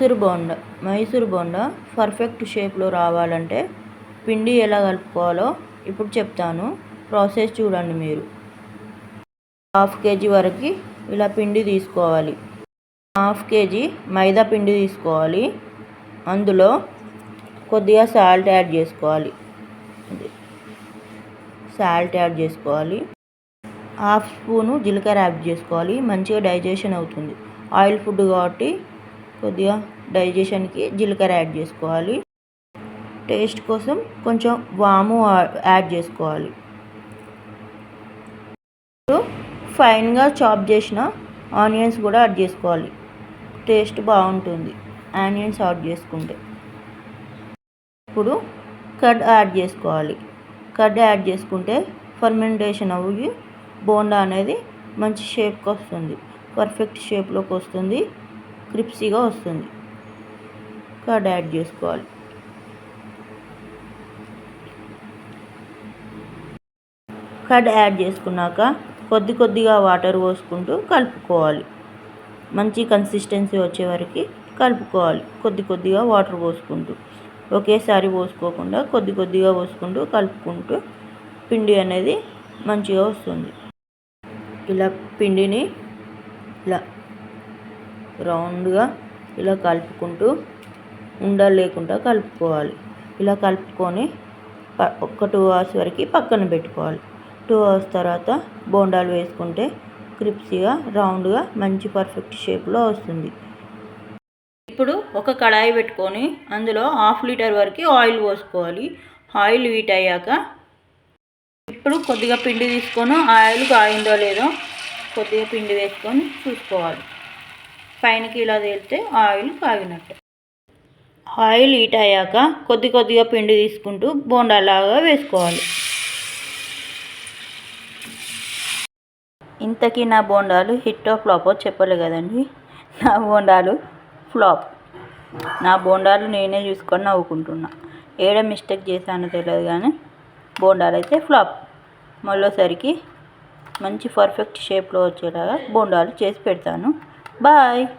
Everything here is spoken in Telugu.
మైసూర్ బోండా. మైసూర్ బోండా పర్ఫెక్ట్ షేప్లో రావాలంటే పిండి ఎలా కలుపుకోవాలో ఇప్పుడు చెప్తాను. ప్రాసెస్ చూడండి మీరు. హాఫ్ కేజీ వరకు ఇలా పిండి తీసుకోవాలి. హాఫ్ కేజీ మైదా పిండి తీసుకోవాలి. అందులో కొద్దిగా సాల్ట్ యాడ్ చేసుకోవాలి. సాల్ట్ యాడ్ చేసుకోవాలి. హాఫ్ స్పూను జీలకర్ర యాడ్ చేసుకోవాలి. మంచిగా డైజెషన్ అవుతుంది. ఆయిల్ ఫుడ్ కాబట్టి కొద్దిగా డైజెషన్కి జీలకర్ర యాడ్ చేసుకోవాలి. టేస్ట్ కోసం కొంచెం వాము యాడ్ చేసుకోవాలి. ఫైన్గా చాప్ చేసిన ఆనియన్స్ కూడా యాడ్ చేసుకోవాలి. టేస్ట్ బాగుంటుంది ఆనియన్స్ యాడ్ చేసుకుంటే. ఇప్పుడు కర్డ్ యాడ్ చేసుకోవాలి. కర్డ్ యాడ్ చేసుకుంటే ఫర్మెంటేషన్ అవ్వి బోండా అనేది మంచి షేప్కి వస్తుంది. పర్ఫెక్ట్ షేప్లోకి వస్తుంది. క్రిప్సీగా వస్తుంది. కర్డ్ యాడ్ చేసుకోవాలి. కర్డ్ యాడ్ చేసుకున్నాక కొద్ది కొద్దిగా వాటర్ పోసుకుంటూ కలుపుకోవాలి. మంచి కన్సిస్టెన్సీ వచ్చే వరకు కలుపుకోవాలి. కొద్ది కొద్దిగా వాటర్ పోసుకుంటూ. ఒకేసారి పోసుకోకుండా కొద్ది కొద్దిగా పోసుకుంటూ కలుపుకుంటూ పిండి అనేది మంచిగా వస్తుంది. ఇలా పిండిని ఇలా రౌండ్గా ఇలా కలుపుకుంటూ ఉండలు లేకుండా కలుపుకోవాలి. ఇలా కలుపుకొని ఒక టూ అవర్స్ వరకు పక్కన పెట్టుకోవాలి. టూ అవర్స్ తర్వాత బోండాలు వేసుకుంటే క్రిప్సీగా రౌండ్గా మంచి పర్ఫెక్ట్ షేప్లో వస్తుంది. ఇప్పుడు ఒక కడాయి పెట్టుకొని అందులో హాఫ్ లీటర్ వరకు ఆయిల్ పోసుకోవాలి. ఆయిల్ వీట్ అయ్యాక ఇప్పుడు కొద్దిగా పిండి తీసుకొని ఆయిల్ కాయిందో లేదో కొద్దిగా పిండి వేసుకొని చూసుకోవాలి. పైనకి ఇలా తేలితే ఆయిల్ కాగినట్టు. ఆయిల్ హీట్ అయ్యాక కొద్ది కొద్దిగా పిండి తీసుకుంటూ బోండాలాగా వేసుకోవాలి. ఇంతకీ నా బోండాలు హిట్టో ఫ్లాపో చెప్పలే కదండి? నా బోండాలు ఫ్లాప్. నా బోండాలు నేనే చూసుకొని నవ్వుకుంటున్నా. ఏడ మిస్టేక్ చేశానో తెలియదు కానీ బోండాలు అయితే ఫ్లాప్. మళ్ళీసరికి మంచి పర్ఫెక్ట్ షేప్లో వచ్చేలాగా బోండాలు చేసి పెడతాను. Bye!